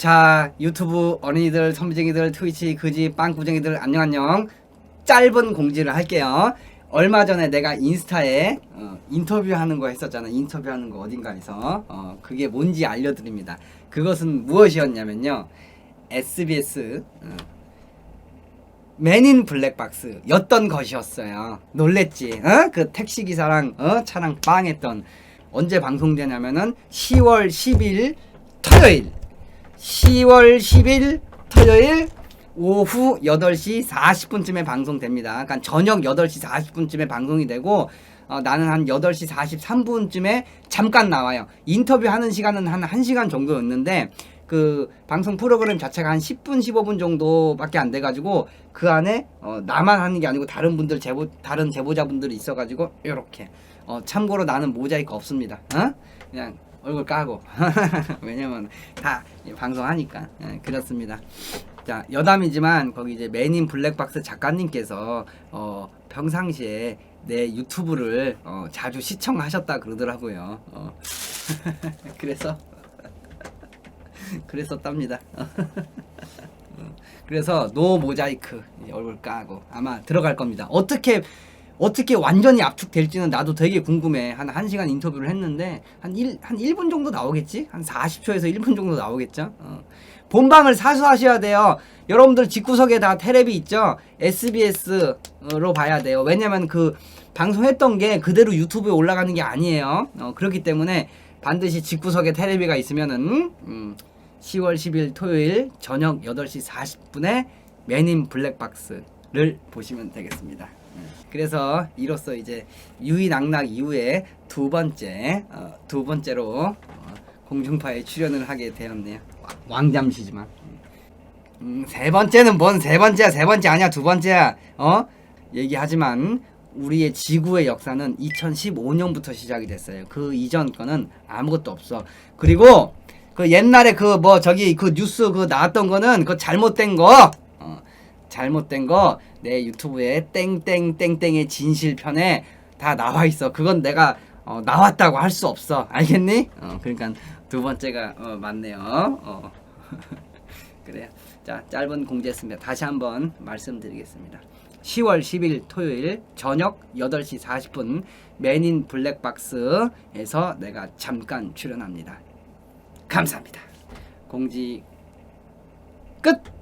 자 유튜브 어린이들 선비쟁이들 트위치 그지 빵꾸쟁이들 안녕 안녕. 짧은 공지를 할게요. 얼마 전에 내가 인스타에 어, 인터뷰하는 거 했었잖아. 인터뷰하는 거 어딘가에서. 어, 그게 뭔지 알려드립니다. 그것은 무엇이었냐면요. SBS 어, 맨인 블랙박스. 였던 것이었어요. 놀랬지. 어? 그 택시기사랑 어? 차랑 빵했던. 언제 방송되냐면은 10월 10일 토요일 10월 10일 토요일 오후 8시 40분쯤에 방송됩니다. 그러니까 저녁 8시 40분쯤에 방송이 되고 어, 나는 한 8시 43분쯤에 잠깐 나와요. 인터뷰하는 시간은 한 1시간 정도 였는데 그 방송 프로그램 자체가 한 10분 15분 정도밖에 안 돼 가지고 그 안에 어, 나만 하는 게 아니고 다른 분들 제보 다른 제보자분들이 있어 가지고 요렇게 어, 참고로 나는 모자이크 없습니다. 어? 그냥 얼굴 까고 왜냐면 다 방송하니까 예, 그렇습니다. 자 여담이지만 거기 이제 맨인 블랙박스 작가님께서 어, 평상시에 내 유튜브를 어, 자주 시청하셨다 그러더라고요. 어. 그래서 그랬었답니다. 그래서 노 모자이크 얼굴 까고 아마 들어갈 겁니다. 어떻게 어떻게 완전히 압축될지는 나도 되게 궁금해. 한 1시간 인터뷰를 했는데 한 1, 한 1분 정도 나오겠지? 한 40초에서 1분 정도 나오겠죠? 어. 본방을 사수하셔야 돼요. 여러분들 집구석에 다 테레비 있죠? SBS로 봐야 돼요. 왜냐면 그 방송했던 게 그대로 유튜브에 올라가는 게 아니에요. 어, 그렇기 때문에 반드시 집구석에 테레비가 있으면은 음, 10월 10일 토요일 저녁 8시 40분에 맨인 블랙박스 를 보시면 되겠습니다. 음, 그래서 이로써 이제 유이낙낙 이후에 두 번째 어, 두 번째로 어, 공중파에 출연을 하게 되었네요. 와- 왕잠시지만. 음, 세 번째는 뭔 세 번째야 세 번째 아니야 두 번째야 어 얘기하지만 우리의 지구의 역사는 2015년부터 시작이 됐어요 그 이전 거는 아무것도 없어 그리고 그 옛날에 그 뭐 저기 그 뉴스 그 나왔던 거는 그 잘못된 거 어, 잘못된 거 내 유튜브에 땡땡땡땡의 진실편에 다 나와 있어 그건 내가 어, 나왔다고 할 수 없어 알겠니 어 그러니까 두 번째가 어, 맞네요 어. 그래요. 자, 짧은 공지했습니다. 다시 한번 말씀드리겠습니다. 10월 10일 토요일 저녁 8시 40분 맨인 블랙박스에서 내가 잠깐 출연합니다. 감사합니다. 공지 끝!